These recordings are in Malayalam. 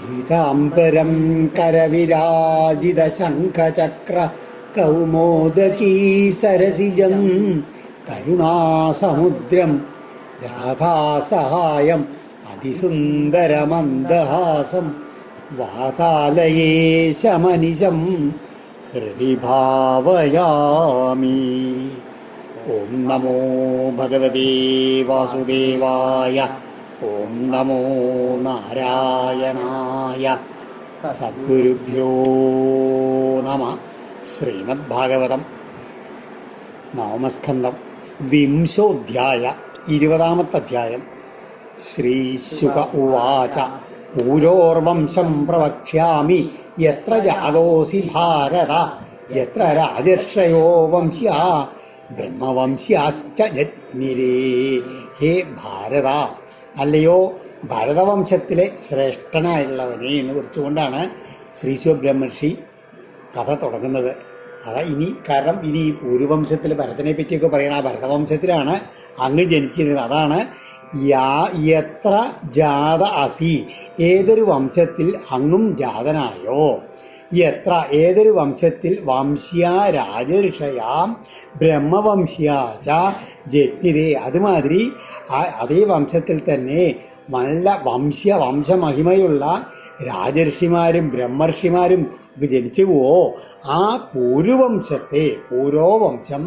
പീതാംബരം കരവിരാജിത ശംഖചക്ര കൗമോദകീ സരസിജം കരുണാസമുദ്രം രാധാസഹായം അതിസുന്ദരമന്ദഹാസം വാതാലയേശമനിശം ഹൃദി ഭാവയാമി ഓം നമോ ഭഗവതേ വാസുദേവായ. ഓം നമോ നാരായണായ സദ്ഗുരുഭ്യോ നമ. ശ്രീമദ്ഭാഗവതം നവമസ്കന്ധം വിംശോധ്യായ ഇരുപതാമത്തെ അധ്യായം ശ്രീശുക ഉവാച. പൂരോർവംശം പ്രവക്ഷ്യാമി. എത്ര ജാതോസി ഭാരത? എത്ര രാജർഷയോ വംശ്യാ? ബ്രഹ്മവംശ്യാശ്ച ഹേ ഭാരത. അല്ലയോ ഭരതവംശത്തിലെ ശ്രേഷ്ഠനായുള്ളവനെ എന്ന് കുറിച്ചുകൊണ്ടാണ് ശ്രീശിവ ബ്രഹ്മർഷി കഥ തുടങ്ങുന്നത്. അതാ ഇനി കാരണം ഇനി ഈ പൂർവംശത്തിൽ ഭരതനെ പറ്റിയൊക്കെ പറയണ ആ ഭരതവംശത്തിലാണ് അങ്ങ് ജനിക്കുന്നത് അതാണ് യാ എത്ര ജാത അസി. ഏതൊരു വംശത്തിൽ അങ്ങും ജാതനായോ? എത്ര ഏതൊരു വംശത്തിൽ വംശ്യ രാജഋഷയാം ബ്രഹ്മവംശ്യാച ജജ്ഞിരേ അതുമാതിരി അതേ വംശത്തിൽ തന്നെ നല്ല വംശ്യ വംശമഹിമയുള്ള രാജർഷിമാരും ബ്രഹ്മർഷിമാരും ഒക്കെ പോവോ ആ പൂരുവംശത്തെ പൂരോവംശം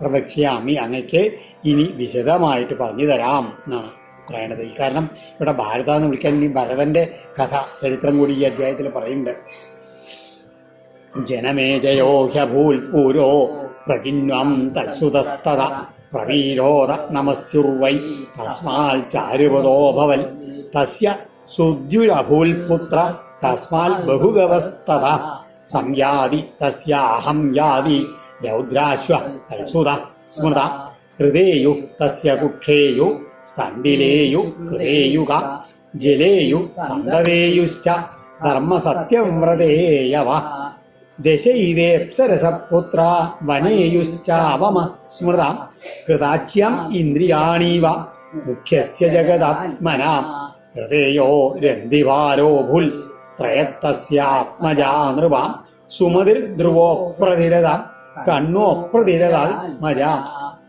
പ്രവക്ഷ്യാമി. അങ്ങക്ക് ഇനി വിശദമായിട്ട് പറഞ്ഞു തരാം എന്നാണ് പറയണത് കാരണം ഇവിടെ ഭാരത എന്ന് വിളിക്കാൻ ഇനി ഭരതന്റെ കഥ ചരിത്രം കൂടി ഈ അധ്യായത്തിൽ പറയുന്നുണ്ട്. ജനമേജയോ ഹ്യഭൂൽപൂരോ പ്രതിന്വം തത്സുതസ്തത പ്രവീരോധ നമസ്യുർവൈ തസ്മാൽ ചാരുപതോഭവൽ തസ്യ സുദ്യുരഭൂൽപുത്ര തസ്മാൽ ബഹുഗവസ്തത സംയാതി തസ്യാഹം യാതി രൗദ്രാശ്വ തത്സുത സ്മൃത ഹൃദേയു തസ്യ കുക്ഷേയു സ്തണ്ടിലേയു കൃതേയുക ജലേയു സന്തതേയുശ്ച ധർമ്മസത്യവ്രതേയവ ദശൈതേപ്സരസപുത്ര വനേയുശ്ചാവമ സ്മൃത കൃതാച്യം ഇന്ദ്രിയാണീവ മുഖ്യസ്യ ജഗദാത്മന ഹൃദയോ രന്തിവാരോഭുൽ ത്രയത്തസ്യാത്മജാ നൃപ സുമതിർധ്രുവോ പ്രതിരത മജ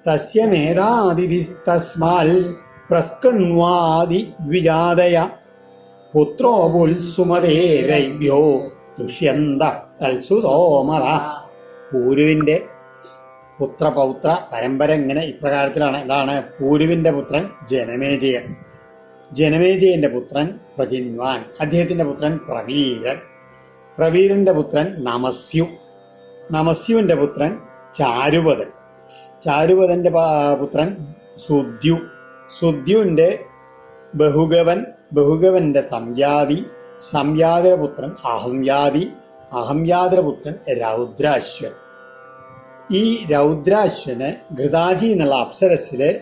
തസ്യ മേധാതിഥിസ്തസ്മാൽ പ്രസ്കണ്വാദി ദ്വിജാതയ പുത്രോപുൽ സുമതേരൈഭ്യോ ദുഷ്യന്ത തൽസുതോമത പൂരുവിന്റെ പുത്രപൗത്ര പരമ്പര ഇങ്ങനെ ഇപ്രകാരത്തിലാണ്. എന്താണ് പൂരുവിന്റെ പുത്രൻ ജനമേജയൻ. ജനമേജയന്റെ പുത്രൻ പ്രജിൻവാൻ. അദ്ദേഹത്തിന്റെ പുത്രൻ പ്രവീരൻ. പ്രവീരന്റെ പുത്രൻ നമസ്യു. നമസ്യുവിന്റെ പുത്രൻ ചാരുപതൻ ചാരുപതന്റെ പുത്രൻ സുദ്യു. സുദ്യുവിന്റെ ബഹുഗവൻ ബഹുഗവന്റെ സംയാതി. സംയാതിരപുത്രൻ അഹംയാതി അഹംയാതിരപുത്രൻ രൗദ്രാശ്വൻ. ഈ രൗദ്രാശ്വന് ഘൃതാജി എന്നുള്ള അപ്സരസിൽ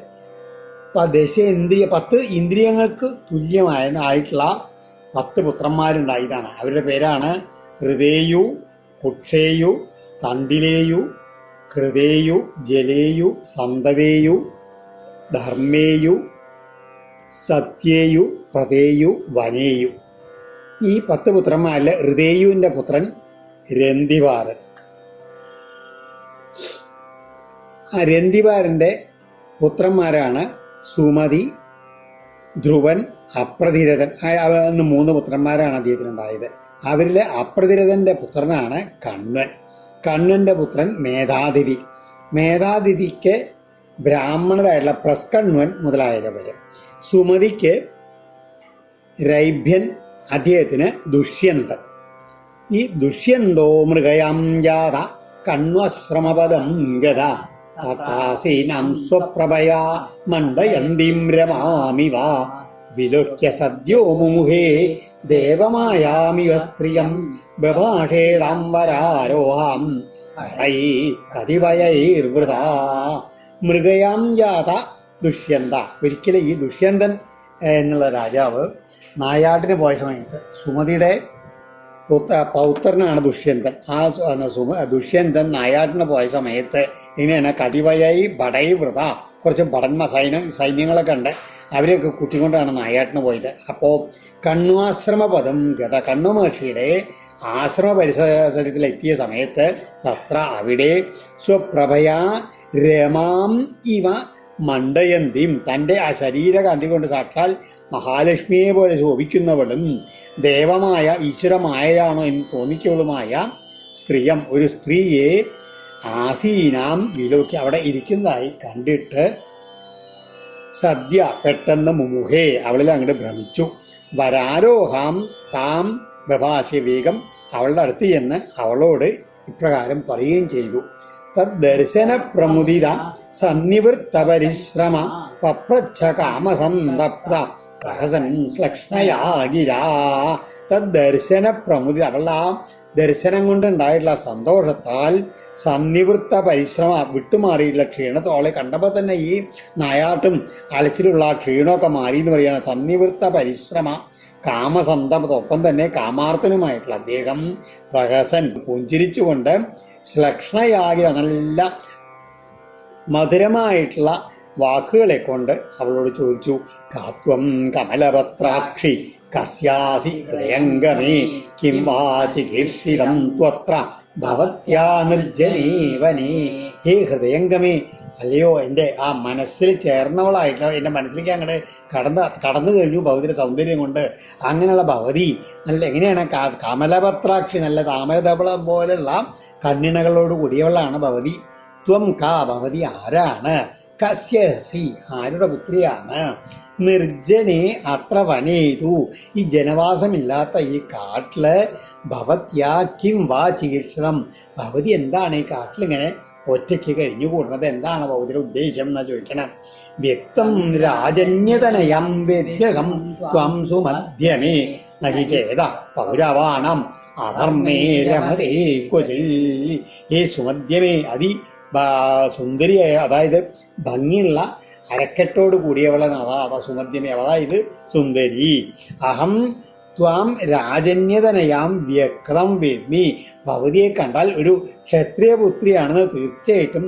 ദശേന്ദ്രിയ പത്ത് ഇന്ദ്രിയങ്ങൾക്ക് തുല്യമായ ആയിട്ടുള്ള പത്ത് പുത്രന്മാരുണ്ടായതാണ്. അവരുടെ പേരാണ് ഹൃദയു കുക്ഷേയു സ്തണ്ടിലേയു കൃതേയു ജലേയു സന്തവേയു ധർമ്മേയു സത്യേയു പ്രതേയു വനേയു. ഈ പത്ത് പുത്രന്മാരിലെ ഹൃദയുവിന്റെ പുത്രൻ രന്തിവാരൻ. ആ രന്തിവാരന്റെ പുത്രന്മാരാണ് സുമതി ധ്രുവൻ അപ്രതിരഥൻ. അന്ന് മൂന്ന് പുത്രന്മാരാണ് അദ്ദേഹത്തിനുണ്ടായത്. അവരിലെ അപ്രതിരഥന്റെ പുത്രനാണ് കണ്ണൻ കണ്ണന്റെ പുത്രൻ മേധാതിഥി. മേധാതിഥിക്ക് ബ്രാഹ്മണരായിട്ടുള്ള പ്രസ്കണ്വൻ മുതലായവര്. സുമതിക്ക് രൈഭ്യൻ അദ്ദേഹത്തിന് ദുഷ്യന്തൻ. ഈ ദുഷ്യന്തോ മൃഗയാം ജാത കണ്വശ്രമപദം ഗത. തത്രാസീനാം സ്വപ്രഭയാ മണ്ഡയന്തിം രമാമിവ വിലോക്യ സദ്യോ മുമുഹേ ദേവമായാമിവ സ്ത്രിയം ബഭാഷേതാം വരാരോഹാം. വരൈ കതിവയൈർവൃതാ. മൃഗയാം ജാത ദുഷ്യന്ത. ഒരിക്കലും ഈ ദുഷ്യന്തൻ എന്നുള്ള രാജാവ് നായാട്ടിന് പോയ സമയത്ത് സുമതിയുടെ പൗത്രനാണ് ദുഷ്യന്തൻ. ആ സുമ ദുഷ്യന്തൻ നായാട്ടിന് പോയ സമയത്ത് ഇങ്ങനെയാണ് കതിവയായി ബടൈ വൃത കുറച്ച് ഭടന്മ സൈന്യ സൈന്യങ്ങളൊക്കെ ഉണ്ട്. അവരെയൊക്കെ കൂട്ടിക്കൊണ്ടാണ് നായാട്ടിന് പോയത്. അപ്പോൾ കണ്ണുവാശ്രമ പദം ഗത കണ്ണു മഹർഷിയുടെ ആശ്രമ പരിസരത്തിലെത്തിയ സമയത്ത് തത്ര അവിടെ സ്വപ്രഭയാ രമാം ഇവ മണ്ടയന്തിയും തന്റെ ആ ശരീരകാന്തി കൊണ്ട് സാക്ഷാൽ മഹാലക്ഷ്മിയെ പോലെ ശോഭിക്കുന്നവളും ദേവമായ ഈശ്വരമായയാണോ എന്ന് തോന്നിക്കവളുമായ സ്ത്രീയം. ഒരു സ്ത്രീയെ ആസീനാം വിലോക്കി അവിടെ ഇരിക്കുന്നതായി കണ്ടിട്ട് സദ്യ പെട്ടെന്ന് മുമുഹേ അവളിൽ അങ്ങോട്ട് ഭ്രമിച്ചു. വരാരോഹാം താം ബഭാഷ്യ വേഗം അവളുടെ അടുത്ത് ചെന്ന് അവളോട് ഇപ്രകാരം പറയുകയും ചെയ്തു. തദ്ദർശന പ്രമുദിത സന്നിവൃത്ത പരിശ്രമ പപ്രച്ഛ കാമസന്തപ്ത പ്രഹസൻ ശ്ലക്ഷ്ണയാകിരാ തദ്ദർശന പ്രമുദിത അവളുടെ ആ ദർശനം കൊണ്ടുണ്ടായിട്ടുള്ള സന്തോഷത്താൽ സന്നിവൃത്ത പരിശ്രമ വിട്ടുമാറിയിട്ടുള്ള ക്ഷീണത്തോളെ കണ്ടപ്പോൾ തന്നെ ഈ നായാട്ടും അലച്ചിലുള്ള ക്ഷീണമൊക്കെ മാറി എന്ന് പറയുകയാണ്. സന്നിവൃത്ത പരിശ്രമ കാമസന്തമതൊപ്പം തന്നെ കാമാർത്ഥനുമായിട്ടുള്ള അദ്ദേഹം പ്രഹസൻ പുഞ്ചിരിച്ചുകൊണ്ട് ശ്ലക്ഷ്ണയാകിയ നല്ല മധുരമായിട്ടുള്ള വാക്കുകളെ കൊണ്ട് അവളോട് ചോദിച്ചു കാത്വം കമലപത്രാക്ഷി കസ്യാസി ഹൃദയംഗമേ കിം വാചി കീർത്തിതം ത്വത്ര ഭവത്യാ നിർജനീവനീ ഹേ ഹൃദയംഗമേ അല്ലയോ എന്റെ ആ മനസ്സിൽ ചേർന്നവളായിട്ടുള്ള എന്റെ മനസ്സിലേക്ക് അങ്ങോട്ട് കടന്ന് കടന്നു കഴിഞ്ഞു ഭഗവതിയുടെ സൗന്ദര്യം കൊണ്ട്. അങ്ങനെയുള്ള ഭവതി നല്ല എങ്ങനെയാണ് കമലപത്രാക്ഷി നല്ല താമരതപളം പോലുള്ള കണ്ണിണകളോട് കൂടിയവളാണ് ഭവതി. ത്വം കാ ഭവതി ആരാണ്? കസ്യസി ആരുടെ പുത്രിയാണ്? നിർജനെ അത്ര വനേതു. ഈ ജനവാസമില്ലാത്ത ഈ കാട്ടിൽ ഭവത്യാ കിം വാ ചികിത്സിതം. ഭവതി എന്താണ് ഈ കാട്ടിലിങ്ങനെ ഒറ്റയ്ക്ക് കഴിഞ്ഞു കൂടുന്നത്? എന്താണ് ഭൗതിയുടെ ഉദ്ദേശം എന്നാ ചോദിക്കണം. വ്യക്തം രാജന്യതനയം വ്യഗം ത്വം സുമധ്യമേ നഹിചേത പൗരവാണം. അധർമ്മേ രമതേ ക്വചിൽ ഏ സുമധ്യമേ അതി സുന്ദരിയായ അതായത് ഭംഗിയുള്ള അരക്കെട്ടോട് കൂടിയവളെ അതാ സുമധ്യമേ അതായത് സുന്ദരി. അഹം ത്വാം രാജന്യതനയാം വ്യക്തം വേദ്മി. ഭവതിയെ കണ്ടാൽ ഒരു ക്ഷത്രിയപുത്രിയാണെന്ന് തീർച്ചയായിട്ടും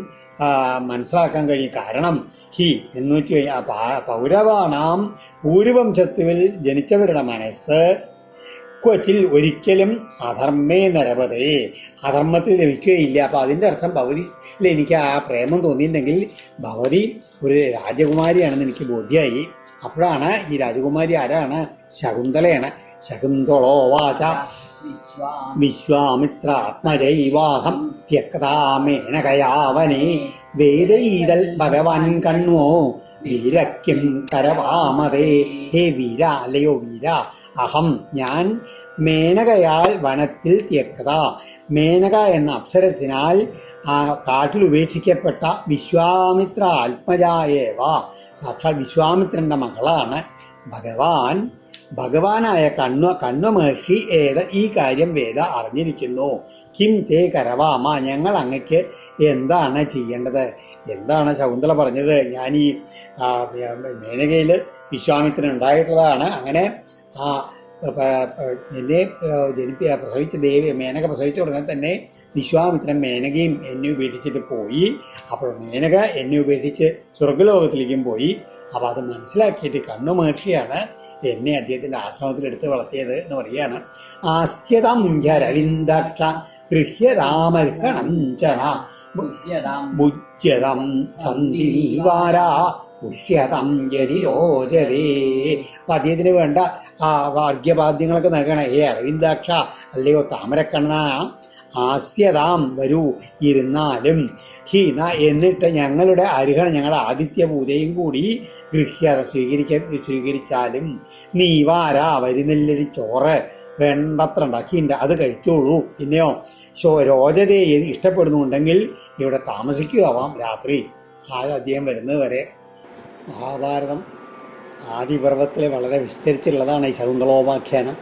മനസ്സിലാക്കാൻ കഴിയും. കാരണം ഹി എന്ന് വെച്ച് കഴിഞ്ഞാൽ പൗരവാണാം പൂർവംശത്തിൽ ജനിച്ചവരുടെ മനസ്സ്. കൊച്ചിൽ ഒരിക്കലും അധർമ്മേ നരപതേ. അധർമ്മത്തിൽ ലഭിക്കുകയില്ല. അപ്പോൾ അതിന്റെ അർത്ഥം ഭഗവതിയിൽ എനിക്ക് ആ പ്രേമം തോന്നിയിട്ടുണ്ടെങ്കിൽ ഭവതി ഒരു രാജകുമാരിയാണെന്ന് എനിക്ക് ബോധ്യമായി അപ്പോഴാണ് ഈ രാജകുമാരി ആരാണ്? ശകുന്തളയാണ്. ശകുന്തളോ വാച. വിശ്വാമിത്രാത്മജൈവാഹം ത്യക്താമേനകയാവനെ. വേദൈതൽ ഭഗവാൻ കണ്ണുവോ? വീരക്കും കരവാമതേ ഹേ വീര അല്ലയോ വീര. അഹം ഞാൻ മേനകയാൽ വനത്തിൽ തിയക്കത മേനക എന്ന അപ്സരസിനാൽ കാട്ടിൽ ഉപേക്ഷിക്കപ്പെട്ട വിശ്വാമിത്ര ആത്മജായേവ. സാക്ഷാൽ വിശ്വാമിത്രന്റെ മകളാണ് ഭഗവാൻ. ഭഗവാനായ കണ്വ കണ്ണു മഹർഷി ഏത് ഈ കാര്യം വേദ അറിഞ്ഞിരിക്കുന്നു. കിം തേ കരവാമ ഞങ്ങൾ അങ്ങക്ക് എന്താണ് ചെയ്യേണ്ടത്? എന്താണ് ശകുന്തള പറഞ്ഞത്? ഞാൻ ഈ മേനകയിൽ വിശ്വാമിത്രൻ ഉണ്ടായിട്ടുള്ളതാണ് അങ്ങനെ ആ എന്നെ ജനിപ്പി പ്രസവിച്ച ദേവി മേനക പ്രസവിച്ച ഉടനെ തന്നെ വിശ്വാമിത്രൻ മേനകയും എന്നെ ഉപേക്ഷിച്ചിട്ട് പോയി. അപ്പോൾ മേനക എന്നെ ഉപേക്ഷിച്ച് സ്വർഗലോകത്തിലേക്കും പോയി. അപ്പോൾ അത് മനസ്സിലാക്കിയിട്ട് കണ്ണു മാറ്റിയാണ് എന്നെ അദ്ദേഹത്തിന്റെ ആശ്രമത്തിൽ എടുത്ത് വളർത്തിയത് എന്ന് പറയാണ് ആസ്യതം രവിന്ദക്ഷ ഗൃഹ്യരാമർഹണം ചന. ഭുജ്യതം സന്ധിനീവാര. പുഷ്യതം യതിരോചരേ അപ്പൊ അദ്ദേഹത്തിന് വേണ്ട ആ വാർഗ്യപാദ്യങ്ങളൊക്കെ നൽകണം. ഏ അരവിന്ദാക്ഷ അല്ലയോ താമരക്കണ്ണ ആസ്യതാം വരൂ ഇരുന്നാലും. ഹി ന എന്നിട്ട് ഞങ്ങളുടെ അരുഹണ ഞങ്ങളുടെ ആദിത്യ പൂജയും കൂടി ഗൃഹ്യത സ്വീകരിക്ക സ്വീകരിച്ചാലും നീ വാരാ വരുന്നില്ലൊരു ചോറ് വേണ്ടത്ര ഉണ്ടാക്കിയിട്ടുണ്ട് അത് കഴിച്ചോളൂ. പിന്നെയോ ശോ രോജതയെ ഇഷ്ടപ്പെടുന്നുണ്ടെങ്കിൽ ഇവിടെ താമസിക്കുകയാവാം രാത്രി. ആ അധികം വരുന്നത് വരെ മഹാഭാരതം ആദിപർവത്തിൽ വളരെ വിസ്തരിച്ചുള്ളതാണ് ഈ ശകുന്തളോപാഖ്യാനം.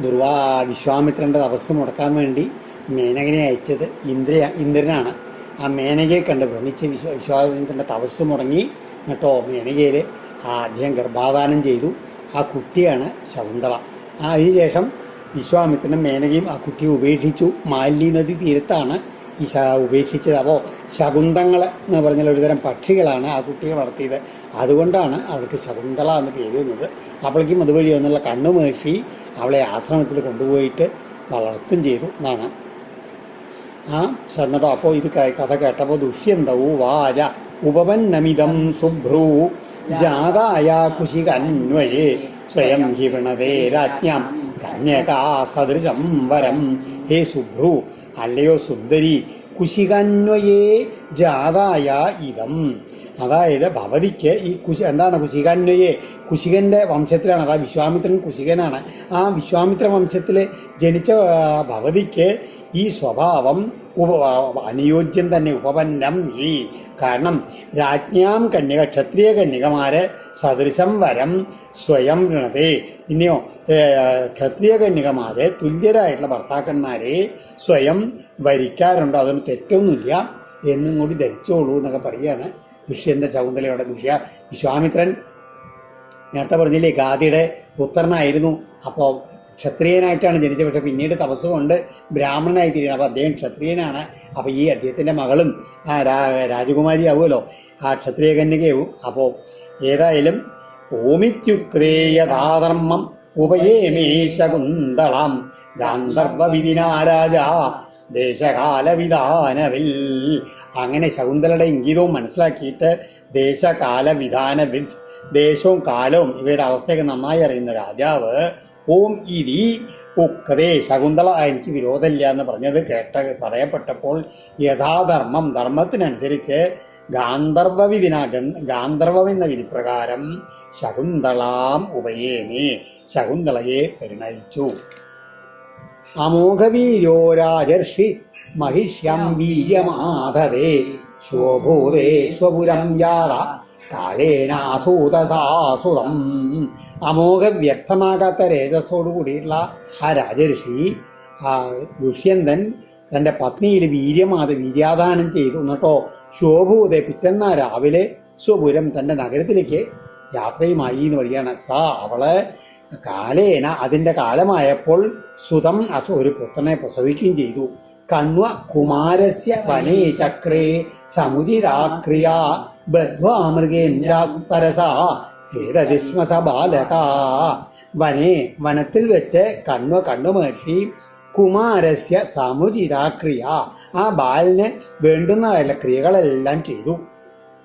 ദുർവാ വിശ്വാമിത്രന്റെ തപസ് മുടക്കാൻ വേണ്ടി മേനകനെ അയച്ചത് ഇന്ദ്ര ഇന്ദ്രനാണ്. ആ മേനകയെ കണ്ട് ഭ്രമിച്ച് വിശ്വ വിശ്വാസത്തിന്റെ തപസ് മുടങ്ങി. എന്നിട്ടോ മേനകയിൽ ആ അദ്ദേഹം ഗർഭാധാനം ചെയ്തു. ആ കുട്ടിയാണ് ശകുന്തള. അതിനുശേഷം വിശ്വാമിത്രനും മേനകയും ആ കുട്ടിയെ ഉപേക്ഷിച്ചു. മാലിന്യ നദി തീരത്താണ് ഈ ശ ഉപേക്ഷിച്ചത്. അപ്പോൾ ശകുന്തങ്ങൾ എന്ന് പറഞ്ഞാൽ ഒരുതരം പക്ഷികളാണ് ആ കുട്ടിയെ വളർത്തിയത്. അതുകൊണ്ടാണ് അവൾക്ക് ശകുന്തള എന്ന് പേര് വന്നത്. അപ്പോഴേക്കും അതുവഴി വന്നുള്ള കണ്ണുമേഷി അവളെ ആശ്രമത്തിൽ കൊണ്ടുപോയിട്ട് വളർത്തും ചെയ്തു എന്നാണ് ആ ചെന്നിട്ടോ അപ്പോൾ ഇത് കഥ കേട്ടപ്പോൾ ദുഷ്യന്തവും വാച ഉപപന്നമിതം സുഭ്രൂ ജാതായ കുശികന്വയേ സ്വയം ഹി വൃണതേ രാജ്ഞാം കന്യകാ സദൃശം വരം. ഹേ സുഭ്രു അല്ലയോ സുന്ദരി കുശികന്വയേ ജാതായ ഇതം. അതായത് ഭവതിക്ക് ഈ കുശി എന്താണ് കുശികാന്വയെ? കുശികന്റെ വംശത്തിലാണ് അതായത് വിശ്വാമിത്രൻ കുശികനാണ്. ആ വിശ്വാമിത്ര വംശത്തിൽ ജനിച്ച ഭവതിക്ക് ഈ സ്വഭാവം ഉപ അനുയോജ്യം തന്നെ ഉപപന്നം ഈ. കാരണം രാജ്ഞാം കന്യക ക്ഷത്രിയ കന്യകമാര് സദൃശം വരം സ്വയം വൃണതേ പിന്നെയോ ക്ഷത്രിയ കന്യകമാര് തുല്യരായിട്ടുള്ള ഭർത്താക്കന്മാരെ സ്വയം വരിക്കാറുണ്ട്. അതൊന്നും തെറ്റൊന്നുമില്ല. എന്നും കൂടി ധരിച്ചോളൂ എന്നൊക്കെ പറയുകയാണ് ദുഷ്യന്ത ശകുന്തലയുടെ ദുഷ്യ വിശ്വാമിത്രൻ. നേരത്തെ പറഞ്ഞില്ലേ ഗാദിയുടെ പുത്രനായിരുന്നു. അപ്പോൾ ക്ഷത്രിയനായിട്ടാണ് ജനിച്ചത്. പക്ഷെ പിന്നീട് തപസ് കൊണ്ട് ബ്രാഹ്മണനായി തിരിയണം അപ്പോൾ അദ്ദേഹം ക്ഷത്രിയനാണ്. അപ്പോൾ ഈ അദ്ദേഹത്തിന്റെ മകളും രാജകുമാരി ആവുമല്ലോ ആ ക്ഷത്രിയ കന്യകയാവും അപ്പോൾ ഏതായാലും ഓമിത്യുക്രേയധാധർമ്മം ഉപയേമേശകുന്തളം ഗാന്ധർവവിധിനാരാജ ദേശകാലവിധാനവിൽ. അങ്ങനെ ശകുന്തലയുടെ ഇംഗിതവും മനസ്സിലാക്കിയിട്ട് ദേശകാലവിധാനവിദ് ദേശവും കാലവും ഇവയുടെ അവസ്ഥയൊക്കെ നന്നായി അറിയുന്ന രാജാവ് ഓം ഇരി ഉക്കതേ ശകുന്തള. എനിക്ക് വിരോധമില്ല എന്ന് പറഞ്ഞത് കേട്ട പറയപ്പെട്ടപ്പോൾ യഥാധർമ്മം ധർമ്മത്തിനനുസരിച്ച് ഗാന്ധർവവിധിന ഗാന്ധർവം എന്ന വിധിപ്രകാരം ശകുന്തളാം ഉപയേമേ ശകുന്തളയെ പരിണയിച്ചു. അമോഘവീര്യോ രാജർഷി മഹിഷ്യം വീര്യമാധതേ ശോഭൂതേ സ്വപുരം യാത കാലേനാസൂതസാസുതം അമോഘ വ്യക്തമാകാത്ത രേജസ്സോടു കൂടിയിട്ടുള്ള ആ രാജർഷി ആ ദുഷ്യന്തൻ തന്റെ പത്നിയിൽ വീര്യമാത വീര്യാദാനം ചെയ്തു. എന്നിട്ടോ ശോഭൂതെ പിറ്റന്ന രാവിലെ സ്വപുരം തന്റെ നഗരത്തിലേക്ക് യാത്രയുമായി എന്ന് പറയുകയാണ്. സാ അവൾ കാലേന അതിന്റെ കാലമായപ്പോൾ സുതം അസു ഒരു പുത്രനെ പ്രസവിക്കുകയും ചെയ്തു. കണ്വ കുമാരസ്യ വനേ ചക്രേ സമുദിരാക്രിയ ബദ്ധ്വാമൃഗേന്ദ്രാസ്തരസ ബാലക. വനേ വനത്തിൽ വെച്ച് കണ്വ കണ്ണു മഹർഷി കുമാരസ്യ സമുചിതാക്രിയ ആ ബാലിന് വേണ്ടുന്നതായുള്ള ക്രിയകളെല്ലാം ചെയ്തു.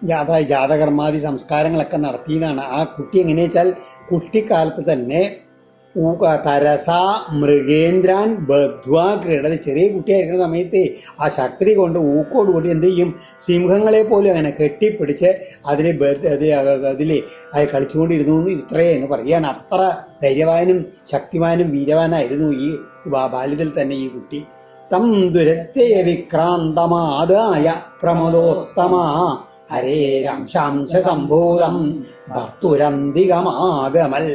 ജാത ജാതകർമാതി സംസ്കാരങ്ങളൊക്കെ നടത്തിയതാണ്. ആ കുട്ടി എങ്ങനെയാ വെച്ചാൽ കുട്ടിക്കാലത്ത് തന്നെ തരസ മൃഗേന്ദ്രാൻ ബദ്വാ ക്രീഡത് ചെറിയ കുട്ടിയായിരിക്കുന്ന സമയത്ത് ആ ശക്തി കൊണ്ട് ഊക്കോട് കൂടി എന്ത് ചെയ്യും? സിംഹങ്ങളെ പോലും അങ്ങനെ കെട്ടിപ്പിടിച്ച് അതിനെ അതിൽ അത് കളിച്ചുകൊണ്ടിരുന്നു എന്ന് ഇത്രയേ എന്ന് പറയാൻ അത്ര ധൈര്യവാനും ശക്തിമാനും വീരവാനായിരുന്നു ഈ ബാല്യത്തിൽ തന്നെ ഈ കുട്ടി. തം ദുരത്തെ വിക്രാന്തമാതായ പ്രമദോത്തമ. ഹരേരംശാംശ സംഭൂതം ഭർത്തുരന്തികമാഗമൽ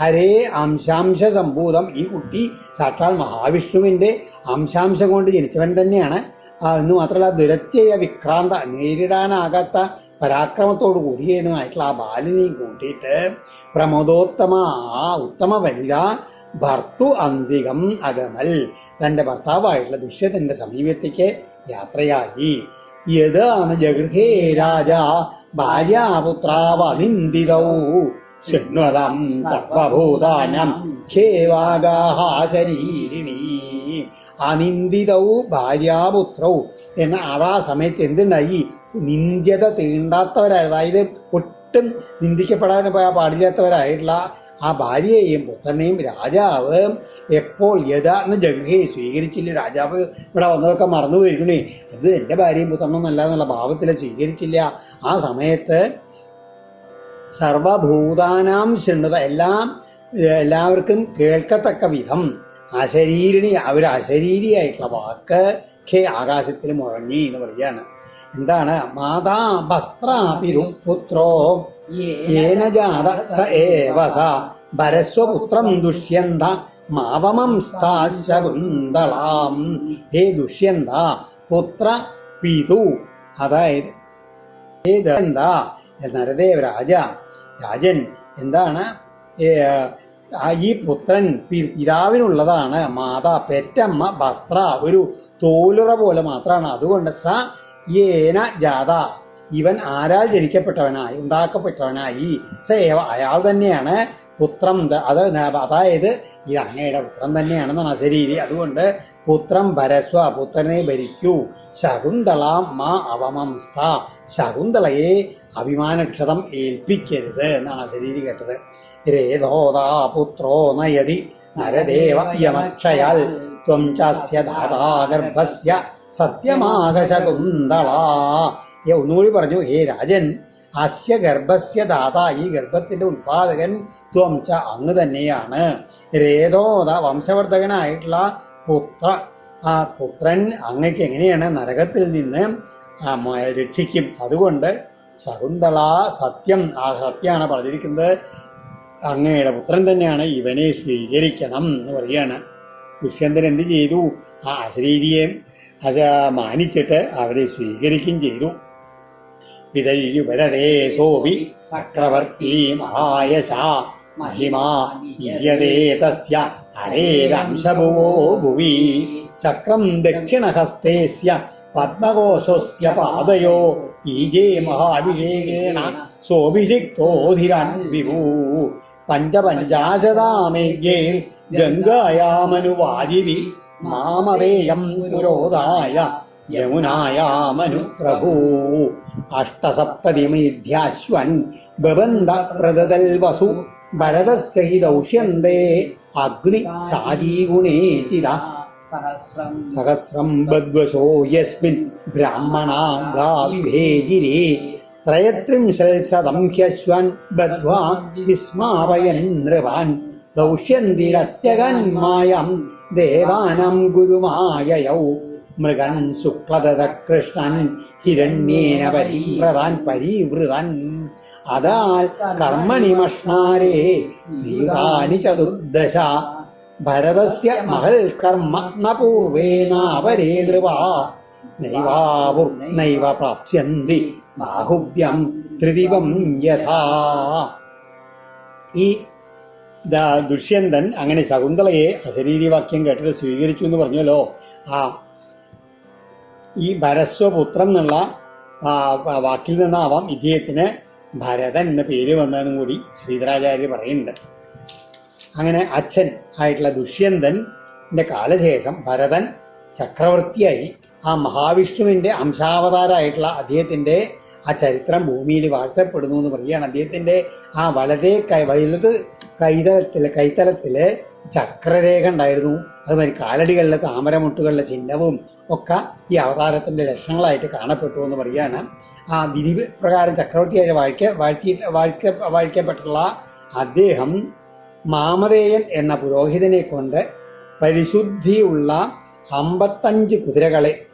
ഹരേ അംശാംശസംഭൂതം ഈ കുട്ടി സാക്ഷാൽ മഹാവിഷ്ണുവിന്റെ അംശാംശം കൊണ്ട് ജനിച്ചവൻ തന്നെയാണ്. എന്ന് മാത്രമല്ല ദുരത്യയ വിക്രാന്ത നേരിടാനാകാത്ത പരാക്രമത്തോടു കൂടിയതുമായിട്ടുള്ള ആ ബാലിനെയും കൂട്ടിയിട്ട് പ്രമോദോത്തമ ആ ഉത്തമ വനിത ഭർത്തു അന്തികം അകമൽ തന്റെ ഭർത്താവായിട്ടുള്ള ദുഷ്യത്തിന്റെ സമീപത്തേക്ക് യാത്രയായി. യഥാണ് ജഗൃഹേ രാജ ഭാര്യാപുത്രാവനിന്ദിതൗ. ശൃണ്വതം സർവഭൂതാനം ഖേവാഗാഹാ ശരീരിണി. അനിന്ദിതൗ ഭാര്യാപുത്രൗ. എന്ന അവ ആ സമയത്ത് എന്തുണ്ടായി? നിന്ദ്യത തീണ്ടാത്തവരായ. അതായത് ഒട്ടും നിന്ദിക്കപ്പെടാൻ പാടില്ലാത്തവരായിട്ടുള്ള ആ ഭാര്യയെയും പുത്രനെയും രാജാവ് എപ്പോൾ യഥാർത്ഥ ജഗൃഹയെ സ്വീകരിച്ചില്ല. രാജാവ് ഇവിടെ വന്നതൊക്കെ മറന്നു പോയിരിക്കണേ. അത് എന്റെ ഭാര്യയും പുത്രനൊന്നല്ല എന്നുള്ള ഭാവത്തിൽ സ്വീകരിച്ചില്ല. ആ സമയത്ത് സർവഭൂതാനാം ശൃണ്വത എല്ലാം എല്ലാവർക്കും കേൾക്കത്തക്ക വിധം അശരീരിണി അവർ അശരീരിയായിട്ടുള്ള വാക്ക് ഖേ ആകാശത്തിൽ മുഴങ്ങി എന്ന് പറയുകയാണ്. എന്താണ്? മാതാ വസ്ത്രാപിതു പുത്രോ ഏന ജാത സ ഏവ സ ഭരസ്വപുത്രം ദുഷ്യന്ത മാവമം ശകുന്തളാം. ഹേ ദുഷ്യന്ത പുത്ര പിതു. അതായത് ഹേ എന്താ നരദേവ രാജ രാജൻ എന്താണ്? ഈ പുത്രൻ പിതാവിനുള്ളതാണ് മാതാ പെറ്റമ്മ വസ്ത്ര ഒരു തോലുറ പോലെ മാത്രമാണ്. അതുകൊണ്ട് സ ഏന ജാത ഇവൻ ആരാൽ ജനിക്കപ്പെട്ടവനായി ഉണ്ടാക്കപ്പെട്ടവനായി. സേവ അയാൾ തന്നെയാണ് പുത്രം അത് അതായത് ഈ അങ്ങയുടെ പുത്രം തന്നെയാണെന്നാണ് അശരീരി. അതുകൊണ്ട് പുത്രം ഭരസ്വ പുത്രനെ ഭരിക്കൂ. ശകുന്തള മാ അവമംസ്ത. ശകുന്തളയെ അഭിമാനക്ഷതം ഏൽപ്പിക്കരുത് എന്നാണ് അശരീരി കേട്ടത്. രേതോദാ പുത്രോ നയതി നരദേവ യമക്ഷയാൽ ത്വം ചാസ്യ ദാതാ ഗർഭസ്യ ഏ ഒന്നുകൂടി പറഞ്ഞു ഹേ രാജൻ അസ്യ ഗർഭസ്യ ദാത ഈ ഗർഭത്തിന്റെ ഉത്പാദകൻ ത്വം ച അങ്ങ് തന്നെയാണ്. രേതോദ വംശവർദ്ധകനായിട്ടുള്ള പുത്ര ആ പുത്രൻ അങ്ങക്ക് എങ്ങനെയാണ് നരകത്തിൽ നിന്ന് രക്ഷിക്കും? അതുകൊണ്ട് ശകുന്തള സത്യം ആ സത്യമാണ് പറഞ്ഞിരിക്കുന്നത്. അങ്ങയുടെ പുത്രൻ തന്നെയാണ് ഇവനെ സ്വീകരിക്കണം എന്ന് പറയുകയാണ്. ദുഷ്യന്തൻ എന്ത് ചെയ്തു? ആ അശരീരിയെ മാനിച്ചിട്ട് അവരെ സ്വീകരിക്കുകയും ചെയ്തു. സോപി ചക്രവർത്തി മഹായശ മഹിമാ ഹരേരംശഭുവോ ഭുവി. ചക്രം ദക്ഷിണഹസ്തേസ്യ പത്മകോശസ്യ പാദയോ. ഈജേ മഹാഭിഷേകേണ സോഭിഷിക്തോധിരൺ വിഭൂ. പഞ്ചപഞ്ചാശതാമേജ്ഞൈർ ഗംഗായാമനുവാജിവി മാമതേയം പുരോധായ യമുനായാമനു പ്രഭൂ അഷ്ടസപ്തതിമീധ്യാശ്വൻ ബബന്ധ പ്രദതൽ വസു ഭരതസഹിതൗഷ്യന്തേ അഗ്നി സാജീഗുണേചിത സഹസ്രം ബദ്വശോ യസ്മിൻ ബ്രാഹ്മണാ ഗാവിഭേജിരേ ത്രയത്രിംശൽ ശതം ഹ്യശ്വൻ ബദ്ധ്വാ വിസ്മാപയൻ നൃപാൻ ദൗഷ്യന്തിരത്യകന്മായം ദേവാനം ഗുരുമായയൗ മൃഗൻ ശുക്ലദത കൃഷ്ണൻ ഹിരണ്യേന പരിവ്രതാൻ പരിവൃതൻ. അതാൽ കർമ്മണി മഷ്ണാരേ നിയുതാനി ചതുർദശ. ഭരതസ്യ മഹൽ കർമ്മ ന പൂർവേനാപരേ നൃപാ നൈവാപുർ നൈവ പ്രാപ്സ്യന്തി ബാഹുഭ്യം ത്രിദിവം യഥാ. ഈ ദുഷ്യന്തൻ അങ്ങനെ ശകുന്തളയെ അശരീരി വാക്യം കേട്ടിട്ട് സ്വീകരിച്ചു എന്ന് പറഞ്ഞല്ലോ. ആ ഈ ഭരസ്വപുത്രം എന്നുള്ള വാക്കിൽ നിന്നാവാം ഇദ്ദേഹത്തിന് ഭരതൻ എന്ന പേര് വന്നതെന്നും കൂടി ശ്രീധരാചാര്യ പറയുന്നുണ്ട്. അങ്ങനെ അച്ഛൻ ആയിട്ടുള്ള ദുഷ്യന്തന്റെ കാലശേഷം ഭരതൻ ചക്രവർത്തിയായി ആ മഹാവിഷ്ണുവിന്റെ അംശാവതാരമായിട്ടുള്ള അദ്ദേഹത്തിന്റെ ആ ചരിത്രം ഭൂമിയിൽ വാഴ്ത്തപ്പെടുന്നു എന്ന് പറയുകയാണ്. അദ്ദേഹത്തിന്റെ ആ വലതേ കൈ വലത് കൈതലത്തിൽ കൈത്തലത്തിൽ ചക്രരേഖ ഉണ്ടായിരുന്നു. അതുമാതിരി കാലടികളിലെ താമരമുട്ടുകളിലെ ചിഹ്നവും ഒക്കെ ഈ അവതാരത്തിന്റെ ലക്ഷണങ്ങളായിട്ട് കാണപ്പെട്ടു എന്ന് പറയുകയാണ്. ആ വിധി പ്രകാരം ചക്രവർത്തിയായിട്ട് വാഴ്ക്ക വാഴ്ത്തി വാഴ്ക്ക വാഴ്ക്കപ്പെട്ടുള്ള അദ്ദേഹം മാമതേയൻ എന്ന പുരോഹിതനെ കൊണ്ട് പരിശുദ്ധിയുള്ള അമ്പത്തഞ്ച് കുതിരകളെ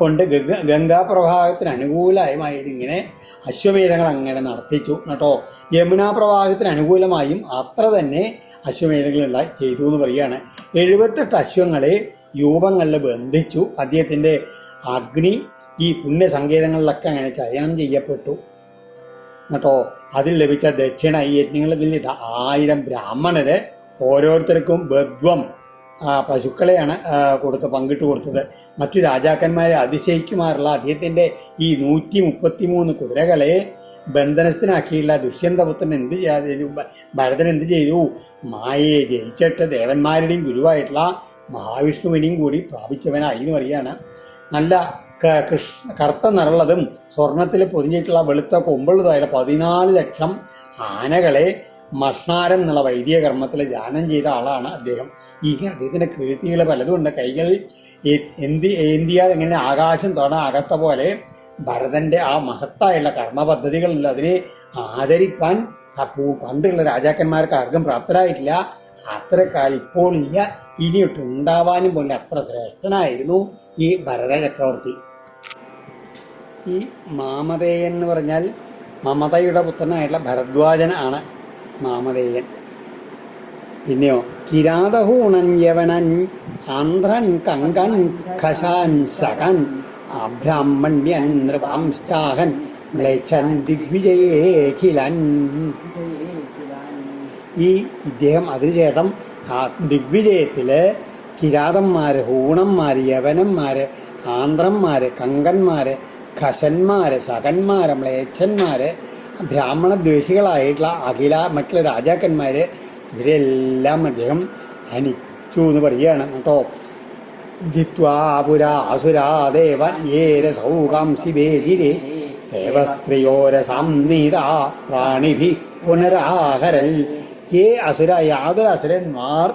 കൊണ്ട് ഗംഗ ഗംഗാപ്രവാഹത്തിന് അനുകൂലമായിട്ട് ഇങ്ങനെ അശ്വമേധങ്ങൾ അങ്ങനെ നടത്തിച്ചു. കേട്ടോ? യമുനാ പ്രവാഹത്തിന് അനുകൂലമായും അത്ര തന്നെ അശ്വമേധങ്ങളുള്ള ചെയ്തു എന്ന് പറയുകയാണ്. എഴുപത്തെട്ട് അശ്വങ്ങളെ യൂപങ്ങളിൽ ബന്ധിച്ചു. അദ്ദേഹത്തിന്റെ അഗ്നി ഈ പുണ്യ പുണ്യസങ്കേതങ്ങളിലൊക്കെ അങ്ങനെ ചയനം ചെയ്യപ്പെട്ടു. എന്നിട്ടോ അതിൽ ലഭിച്ച ദക്ഷിണ ഈ യജ്ഞങ്ങളിൽ ആയിരം ബ്രാഹ്മണര് ഓരോരുത്തർക്കും ബദ്വം പശുക്കളെയാണ് കൊടുത്ത് പങ്കിട്ട് കൊടുത്തത്. മറ്റു രാജാക്കന്മാരെ അതിശയിക്കുമാറുള്ള അദ്ദേഹത്തിന്റെ ഈ നൂറ്റി മുപ്പത്തി മൂന്ന് കുതിരകളെ ബന്ധനസ്ഥനാക്കിയുള്ള ദുഷ്യന്തപുത്രൻ എന്ത് ചെയ്തു? ഭരതൻ എന്ത് ചെയ്തു? മായയെ ജയിച്ചിട്ട് ദേവന്മാരുടെയും ഗുരുവായിട്ടുള്ള മഹാവിഷ്ണുവിനെയും കൂടി പ്രാപിച്ചവനായി എന്ന് പറയുകയാണ്. നല്ല കൃഷ്ണ കറുത്ത നിറുള്ളതും സ്വർണത്തിൽ പൊതിഞ്ഞിട്ടുള്ള വെളുത്ത കൊമ്പുള്ളതായ പതിനാല് ലക്ഷം ആനകളെ മഷ്ണാരം എന്നുള്ള വൈദിക കർമ്മത്തിൽ ധ്യാനം ചെയ്ത ആളാണ് അദ്ദേഹം. ഈ അദ്ദേഹത്തിന്റെ കീർത്തികൾ പലതും ഉണ്ട്. കൈകൾ എന്തി ഏന്തിയാൽ എങ്ങനെ ആകാശം തൊട അകത്ത പോലെ ഭരതന്റെ ആ മഹത്തായുള്ള കർമ്മ പദ്ധതികളുണ്ട് അതിനെ ആചരിപ്പാൻ സപ്പൂ പണ്ടുള്ള രാജാക്കന്മാർക്ക് ആർക്കും പ്രാപ്തരായിട്ടില്ല. അത്രക്കാലം ഇപ്പോൾ ഇല്ല. ഇനിയൊട്ട് ഉണ്ടാവാനും പോലെ അത്ര ശ്രേഷ്ഠനായിരുന്നു ഈ ഭരത ചക്രവർത്തി. ഈ മാമതേയൻ എന്ന് പറഞ്ഞാൽ മമതയുടെ പുത്രനായിട്ടുള്ള ഭരദ്വാജൻ ആണ്. മാമതേയൻ പിന്നെയോ കിരാതഹൂണൻ യവനൻ ആന്ധ്രൻ കങ്കൻ ഖശാൻ സകൻ അബ്രാഹ്മണ്യൻ നൃപാംസ്താഹൻ മ്ലേച്ഛൻ ദിഗ്വിജയേഖിലൻ. ഈ ഇദ്ദേഹം അതിനുശേഷം ആ ദിഗ്വിജയത്തിൽ കിരാതന്മാര് ഹൂണന്മാര് യവനന്മാര് ആന്ധ്രന്മാര് കങ്കന്മാര് ഖശന്മാര് ശകന്മാര് മ്ലേച്ഛന്മാര് ബ്രാഹ്മണ ദ്വേഷികളായിട്ടുള്ള അഖില മറ്റുള്ള രാജാക്കന്മാർ ഇവരെല്ലാം അദ്ദേഹം ഹനിച്ചു എന്ന് പറയുകയാണ് കേട്ടോ. ജിത്വാപുര അസുരാദേവ വേദിരെ ദേവസ്ത്രിയോരസംനീത പ്രാണിഭി പുനരാഹരൽ. ഏ അസുര യാതൊരു അസുരന്മാർ.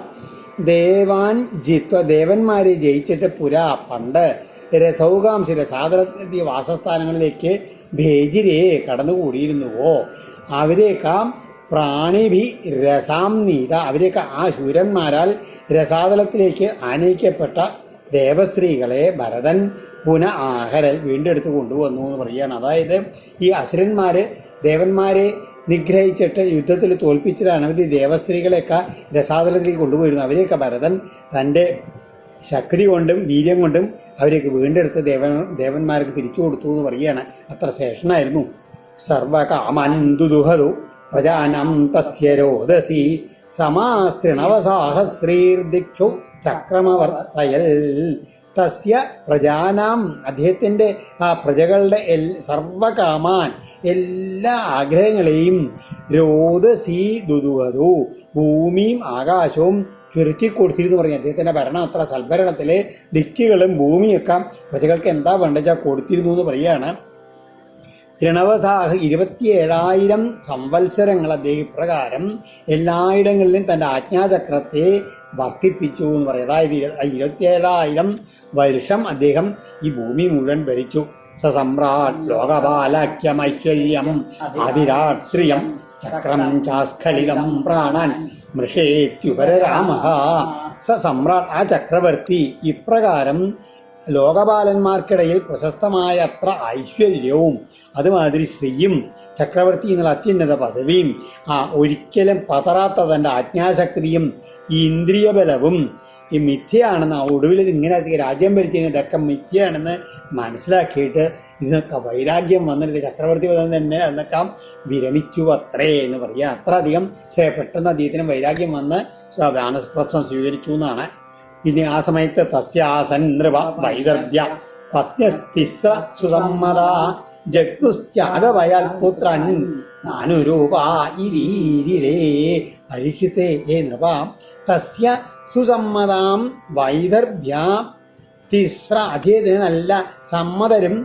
ദേവാൻ ജിത്വ ദേവന്മാരെ ജയിച്ചിട്ട് പുരാ പണ്ട് രസൗകാംശി രസാദരത്തി വാസസ്ഥാനങ്ങളിലേക്ക് ഭേജിരെ കടന്നുകൂടിയിരുന്നുവോ? അവരേക്കാം പ്രാണിഭി രസാം നീത. അവരൊക്കെ ആ ശൂരന്മാരാൽ രസാതലത്തിലേക്ക് ആനയിക്കപ്പെട്ട ദേവസ്ത്രീകളെ ഭരതൻ പുന ആഹരൽ വീണ്ടെടുത്ത് കൊണ്ടുവന്നു എന്ന് പറയുകയാണ്. അതായത് ഈ അസുരന്മാർ ദേവന്മാരെ നിഗ്രഹിച്ചിട്ട് യുദ്ധത്തിൽ തോൽപ്പിച്ചിട്ട് അനവധി ദേവസ്ത്രീകളെയൊക്കെ രസാതലത്തിലേക്ക് കൊണ്ടുപോയിരുന്നു. അവരെയൊക്കെ ഭരതൻ തന്റെ ശക്തി കൊണ്ടും വീര്യം കൊണ്ടും അവരേക്ക് വീണ്ടെടുത്ത് ദേവൻ ദേവന്മാർക്ക് തിരിച്ചു കൊടുത്തു എന്ന് പറയുകയാണ്. അത്ര ശേഷനായിരുന്നു സർവകാമന്തുദുഹതു പ്രജാനം തസ്യ രോദസി ചക്രമവർത്തയൽ. തസ്യ പ്രജാനാം. അദ്ദേഹത്തിന്റെ ആ പ്രജകളുടെ എൽ സർവകാമാൻ എല്ലാ ആഗ്രഹങ്ങളെയും രോദസി ദുതുവതു. ഭൂമിയും ആകാശവും ചുരുട്ടിക്കൊടുത്തിരുന്നു പറഞ്ഞു. അദ്ദേഹത്തിന്റെ ഭരണം അത്ര സൽഭരണത്തിൽ ദിക്കുകളും ഭൂമിയൊക്കെ പ്രജകൾക്ക് എന്താ വേണ്ടച്ചാൽ കൊടുത്തിരുന്നു എന്ന് പറയുകയാണ് തൃണവസാഹ് ഇരുപത്തിയേഴായിരം സംവത്സരങ്ങൾ അദ്ദേഹം ഇപ്രകാരം എല്ലായിടങ്ങളിലും തന്റെ ആജ്ഞാചക്രത്തെ വർദ്ധിപ്പിച്ചു എന്ന് പറയും. അതായത് ഇരു- ഇരുപത്തിയേഴായിരം വർഷം അദ്ദേഹം ഈ ഭൂമി മുഴുവൻ ഭരിച്ചു. സസമ്രാട് ലോകപാലാഖ്യമൈശ്വര്യം അതിരാട് ശ്രിയം ചക്രം ചാസ്ഖലിതം പ്രാണൻ മൃഷേത്യുപരരാമ സ സസമ്രാട് ആ ചക്രവർത്തി ഇപ്രകാരം ലോകപാലന്മാർക്കിടയിൽ പ്രശസ്തമായ അത്ര ഐശ്വര്യവും അതുമാതിരി ശ്രീയും ചക്രവർത്തി എന്നുള്ള അത്യുന്നത പദവിയും ആ ഒരിക്കലും പതറാത്ത തന്റെ ആജ്ഞാശക്തിയും ഈ ഇന്ദ്രിയബലവും ഈ മിഥ്യയാണെന്ന് ഒടുവിൽ ഇങ്ങനെ രാജ്യം ഭരിച്ചതിന് ഇതൊക്കെ മിഥ്യയാണെന്ന് മനസ്സിലാക്കിയിട്ട് ഇതിനൊക്കെ വൈരാഗ്യം വന്നിട്ട് ചക്രവർത്തി പദം തന്നെ എന്നൊക്കെ വിരമിച്ചു അത്രേ എന്ന് പറയുക അത്ര അധികം ശ്ശേ, പെട്ടെന്ന് അദ്ദേഹത്തിന് വൈരാഗ്യം വന്ന് വ്യാനസ്പ്രസം സ്വീകരിച്ചു എന്നാണ് പിന്നെ ആ സമയത്ത് തസ്യാസൻ നൃപ വൈദർഭ്യ. പത്നിസ്തിസ്ര സുസമ്മത പുത്രൻ നാനുരൂപ ഇരീരിരേ പരീക്ഷിത്തേ ഏ നൃപ. തസ്യ സുസമ്മതാം വൈദർഭ്യ. തിസ്ര അദ്ദേഹത്തിന് നല്ല സമ്മതരും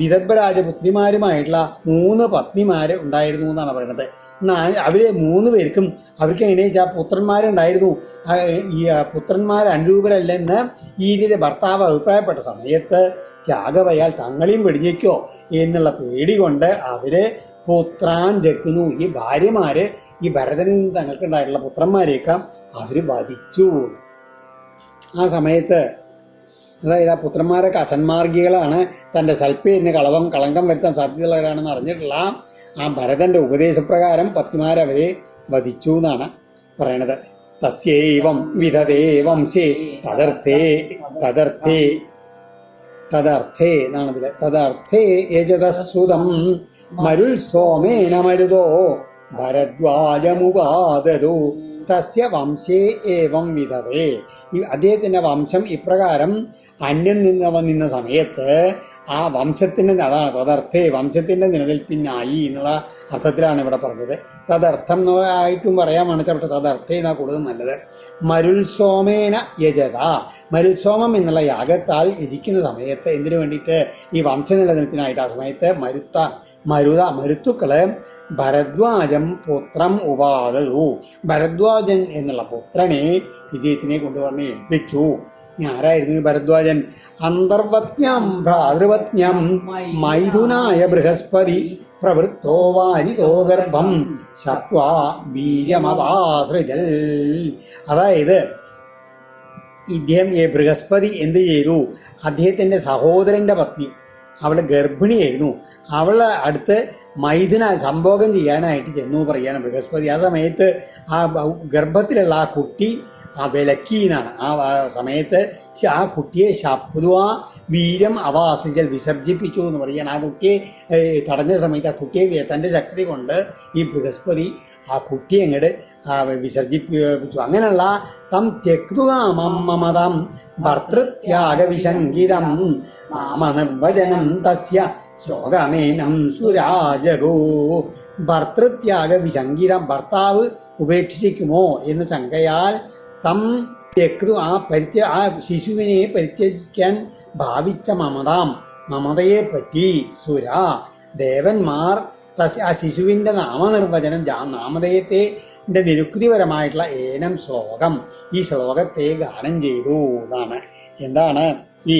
വിദർഭരാജപുത്രിമാരുമായിട്ടുള്ള മൂന്ന് പത്നിമാര് ഉണ്ടായിരുന്നു എന്നാണ് പറയുന്നത്. അവർ മൂന്ന് പേർക്കും അവർക്ക് എങ്ങനെയാ വെച്ചാൽ പുത്രന്മാരുണ്ടായിരുന്നു. ഈ പുത്രന്മാർ അനുരൂപരല്ലെന്ന് ഈ രീതി ഭർത്താവ് അഭിപ്രായപ്പെട്ട സമയത്ത് ത്യാഗവയാൽ തങ്ങളെയും വെടിഞ്ഞേക്കോ എന്നുള്ള പേടി കൊണ്ട് അവർ പുത്രാൻ ജക്കുന്നു ഈ ഭാര്യമാര് ഈ ഭരതനിൽ നിന്ന് തങ്ങൾക്കുണ്ടായിട്ടുള്ള പുത്രന്മാരെയൊക്കെ അവർ വധിച്ചു. ആ സമയത്ത് അതായത് ആ പുത്രന്മാരൊക്കെ അസന്മാർഗികളാണ് തന്റെ സൽപ്പേരിന് കളവം കളങ്കം വരുത്താൻ സാധ്യതയുള്ളവരാണെന്ന് അറിഞ്ഞിട്ടുള്ള ആ ഭരതന്റെ ഉപദേശപ്രകാരം പത്നിമാരവരെ വധിച്ചു എന്നാണ് പറയണത് തസ്യൈവം വിധതേ വംശേ തദർത്ഥേ തദർത്ഥേ തദർത്ഥേ എന്നാണതിൽ തദർത്ഥേ യജതസുതം മരുൽ സോമേന മരുതോ ഭരദ്വാജമുപാദതു തസ്യ വംശേ ഏവം വിധവേ. അദ്ദേഹത്തിന്റെ വംശം ഇപ്രകാരം അന്യം നിന്ന സമയത്ത് ആ വംശത്തിന്റെ അതാണ് തദർത്ഥേ വംശത്തിന്റെ നിലനിൽപ്പിനായി എന്നുള്ള അർത്ഥത്തിലാണ് ഇവിടെ പറഞ്ഞത്. തദർത്ഥം ആയിട്ടും പറയാൻ വേണ്ടിച്ച തദർത്ഥേ എന്നാ കൂടുതൽ നല്ലത്. മരുത്സോമേന യജത. മരുത്സോമം എന്നുള്ള യാഗത്താൽ യജിക്കുന്ന സമയത്ത് എന്തിനു വേണ്ടിയിട്ട് ഈ വംശ നിലനിൽപ്പിനായിട്ട് ആ സമയത്ത് മരുത്ത മരുത മരുത്തുക്കൾ ഭരദ്വാജം പുത്രം ഉപാതതു ഭരദ്വാജൻ എന്നുള്ള പുത്രനെ ഇദ്ദേഹത്തിനെ കൊണ്ടുവന്ന് ഏൽപ്പിച്ചു. ആരായിരുന്നു ഈ ഭരദ്വാജൻ? അന്തർവത്യം ഭ്രാതൃവത്യം മൈഥുനായ ബൃഹസ്പതി. പ്രവൃത്തോ വാരിതോ ഗർഭം സത്വാ വീര്യമവാസൃജൽ അതായത് ഇദ്ദേഹം ബൃഹസ്പതി എന്ത് ചെയ്തു? അദ്ദേഹത്തിന്റെ സഹോദരന്റെ പത്നി അവൾ ഗർഭിണിയായിരുന്നു. അവളെ അടുത്ത് മൈഥുന സംഭോഗം ചെയ്യാനായിട്ട് ചെന്നു പറയാണ് ബൃഹസ്പതി. ആ സമയത്ത് ആ ഗർഭത്തിലുള്ള ആ കുട്ടി ആ വിലക്കീന്നാണ് ആ സമയത്ത് ആ കുട്ടിയെ ശബ്ദ വീരം അവാസിച്ചൽ വിസർജിപ്പിച്ചു എന്ന് പറയാണ്. ആ കുട്ടിയെ തടഞ്ഞ സമയത്ത് ആ കുട്ടിയെ തന്റെ ശക്തി കൊണ്ട് ഈ ബൃഹസ്പതി ആ കുട്ടിയെ അങ്ങോട്ട് വിസർജിപ്പിച്ചു അങ്ങനെയുള്ള തം തെക്തുകാമമതം ഭർത്തൃത്യാഗവിശങ്കിതം നാമനിർവചനം തസ്യ ശോകമേനം സുരാജഗോ. ഭർത്തൃത്യാഗ വിശങ്കിതം ഭർത്താവ് ഉപേക്ഷിക്കുമോ എന്ന് ശങ്കയാൽ തം തെക്തു ആ പരിത്യ ആ ശിശുവിനെ പരിത്യജിക്കാൻ ഭാവിച്ച മമതാം. മമതയെ പറ്റി സുര ദേവന്മാർ ആ ശിശുവിന്റെ നാമനിർവചനം നാമധേയത്തെ നിരുക്തിപരമായിട്ടുള്ള ഏനം ശ്ലോകം ഈ ശ്ലോകത്തെ ഗാനം ചെയ്തു എന്നാണ്. എന്താണ്? ഈ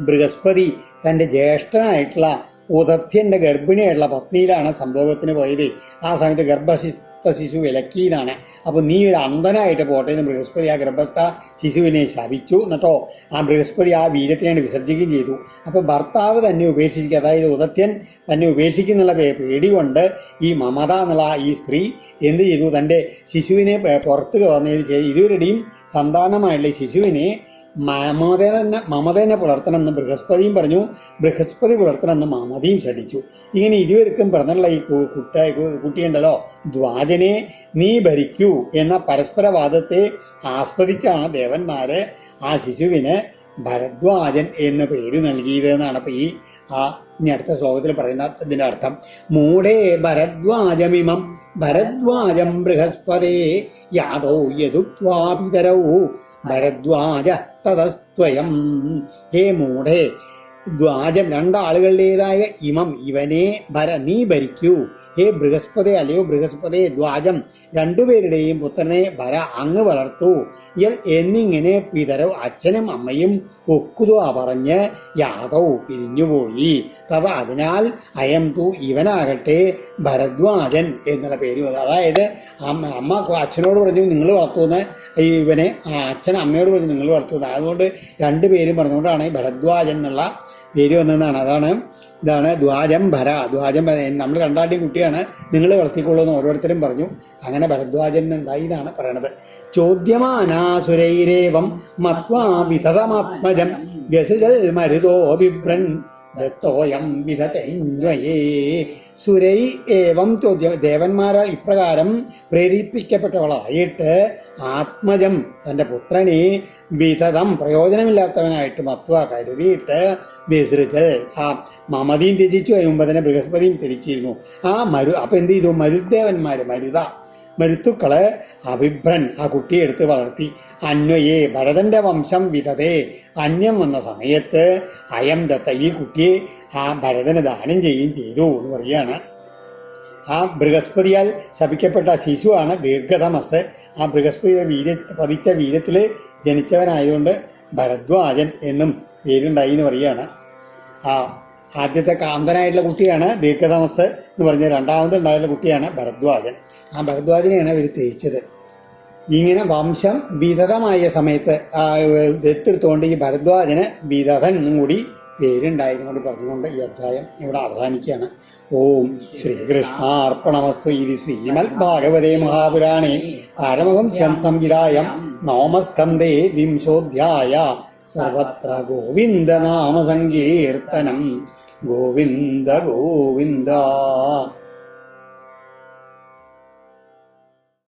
ബൃഹസ്പതി തന്റെ ജ്യേഷ്ഠനായിട്ടുള്ള ഉദത്യന്റെ ഗർഭിണിയായിട്ടുള്ള പത്നിയിലാണ് സംഭവത്തിന് പോയത്. ആ സമയത്ത് ഗർഭസ്ഥ ശിശു വിലക്കിയതാണ്. അപ്പോൾ നീ ഒരു അന്ധനായിട്ട് പോട്ടെ എന്ന് ബൃഹസ്പതി ആ ഗർഭസ്ഥ ശിശുവിനെ ശപിച്ചു. എന്നിട്ടോ ആ ബൃഹസ്പതി ആ വീര്യത്തിനാണ് വിസർജിക്കുകയും ചെയ്തു. അപ്പോൾ ഭർത്താവ് തന്നെ ഉപേക്ഷിക്കുക അതായത് ഉദത്യൻ തന്നെ ഉപേക്ഷിക്കുന്നുള്ള പേടി കൊണ്ട് ഈ മമത എന്നുള്ള ഈ സ്ത്രീ എന്ത് ചെയ്തു? തന്റെ ശിശുവിനെ പുറത്ത് വന്നതിന് ശേഷം ഇരുവരുടെയും സന്താനമായുള്ള ശിശുവിനെ മമതനെ മമതനെ പുലർത്തണമെന്ന് ബൃഹസ്പതിയും പറഞ്ഞു. ബൃഹസ്പതി പുലർത്തണമെന്ന് മമതയും ശഠിച്ചു ഇങ്ങനെ ഇരുവർക്കും പിറന്നുള്ള ഈ കുട്ട കുട്ടിയുണ്ടല്ലോ ദ്വാജനെ നീ ഭരിക്കൂ എന്ന പരസ്പരവാദത്തെ ആസ്വദിച്ചാണ് ദേവന്മാര് ആ ശിശുവിന് ഭരദ്വാജൻ എന്ന പേര് നൽകിയത് എന്നാണ് ഇപ്പൊ ഈ ആ ഇനി അടുത്ത ശ്ലോകത്തിൽ പറയുന്ന ഇതിന്റെ അർത്ഥം. മൂടേ ഭരദ്വാജമിമം ഭരദ്വാജം ബൃഹസ്പതേ യാതോ യദുത്വാപിതരൗ. ഭരദ്വാജ തതസ്ത്വയം. ഹേ മൂഢേ ദ്വാജം രണ്ടാളുകളുടേതായ ഇമം ഇവനെ ഭര നീ ഭരിക്കൂ. ഹേ ബൃഹസ്പതി അല്ലയോ ബൃഹസ്പതി ദ്വാജം രണ്ടുപേരുടെയും പുത്രനെ ഭര അങ്ങ് വളർത്തു. ഇയൽ എന്നിങ്ങനെ പിതരോ അച്ഛനും അമ്മയും ഒക്കുതുവ പറഞ്ഞ് യാദവ് പിരിഞ്ഞുപോയി. തവ അതിനാൽ അയം തു ഇവനാകട്ടെ ഭരദ്വാജൻ എന്നുള്ള പേര്. അതായത് അമ്മ അമ്മ അച്ഛനോട് പറഞ്ഞു നിങ്ങൾ വളർത്തുന്ന ഇവനെ അച്ഛൻ അമ്മയോട് പറഞ്ഞു നിങ്ങൾ വളർത്തുന്നത് അതുകൊണ്ട് രണ്ടുപേരും പറഞ്ഞുകൊണ്ടാണ് ഭരദ്വാജൻ എന്നുള്ള പേര് ഒന്നാണ് അതാണ് ഇതാണ് ദ്വാജം ഭര. ദ്വാജം ഭര. നമ്മൾ രണ്ടാളുടെയും കുട്ടിയാണ് നിങ്ങൾ വളർത്തിക്കൊള്ളൂ എന്ന് ഓരോരുത്തരും പറഞ്ഞു. അങ്ങനെ ഭരദ്വാജൻ എന്നുണ്ടായി എന്നാണ് പറയണത്. ചോദ്യമാനാസുരൈരേവം മത്വാ വിതതമാത്മജം വ്യസജൽ മരുതോ ബിഭ്രൻ ദത്തോയം വിധതന്വയേ. സുരൈ ഏവം ചോദ്യം ദേവന്മാരാൽ ഇപ്രകാരം പ്രേരിപ്പിക്കപ്പെട്ടവളായിട്ട് ആത്മജം തന്റെ പുത്രനെ വിധതം പ്രയോജനമില്ലാത്തവനായിട്ട് മത്വ കരുതിയിട്ട് വിസൃജൽ ആ മമതിയും ത്യജിച്ചു. അയ്യുമ്പതിനെ ബൃഹസ്പതിയും ത്യജിച്ചിരുന്നു. ആ മരു അപ്പം എന്ത് ചെയ്തു? മരുദേവന്മാർ മരുത മരുത്തുക്കളെ അഭിഭ്രൻ ആ കുട്ടിയെ എടുത്ത് വളർത്തി. അന്വയെ ഭരതന്റെ വംശം വിധതേ അന്യം വന്ന സമയത്ത് അയം ദത്ത ഈ കുട്ടിയെ ആ ഭരതന് ദാനം ചെയ്യുകയും ചെയ്തു എന്ന് പറയുകയാണ്. ആ ബൃഹസ്പതിയാൽ ശപിക്കപ്പെട്ട ശിശുവാണ് ദീർഘതമസ്. ആ ബൃഹസ്പതിയുടെ വീര പതിച്ച വീര്യത്തിൽ ജനിച്ചവനായതുകൊണ്ട് ഭരദ്വാജൻ എന്നും പേരുണ്ടായി എന്ന് പറയുകയാണ്. ആ ആദ്യത്തെ കാന്തനായിട്ടുള്ള കുട്ടിയാണ് ദീർഘതമസ് എന്ന് പറഞ്ഞ രണ്ടാമത് ഉണ്ടായിട്ടുള്ള കുട്ടിയാണ് ഭരദ്വാജൻ. ആ ഭരദ്വാജനെയാണ് ഇവർ തേച്ചത്. ഇങ്ങനെ വംശം വിധതമായ സമയത്ത് ദത്തെടുത്തുകൊണ്ട് ഈ ഭരദ്വാജന് വിധതൻ എന്നും കൂടി പേരുണ്ടായതുകൊണ്ട് പറഞ്ഞുകൊണ്ട് ഈ അധ്യായം ഇവിടെ അവസാനിക്കുകയാണ്. ഓം ശ്രീകൃഷ്ണാർപ്പണമസ്തു ഇത് ശ്രീമൽ ഭാഗവതേ മഹാപുരാണേ പരമഹംസം സംവിധായം നോമസ്കന്ധേ വിംശോധ്യായ. സർവത്ര ഗോവിന്ദ നാമ സങ്കീർത്തനം ഗോവിന്ദ ഗോവിന്ദ.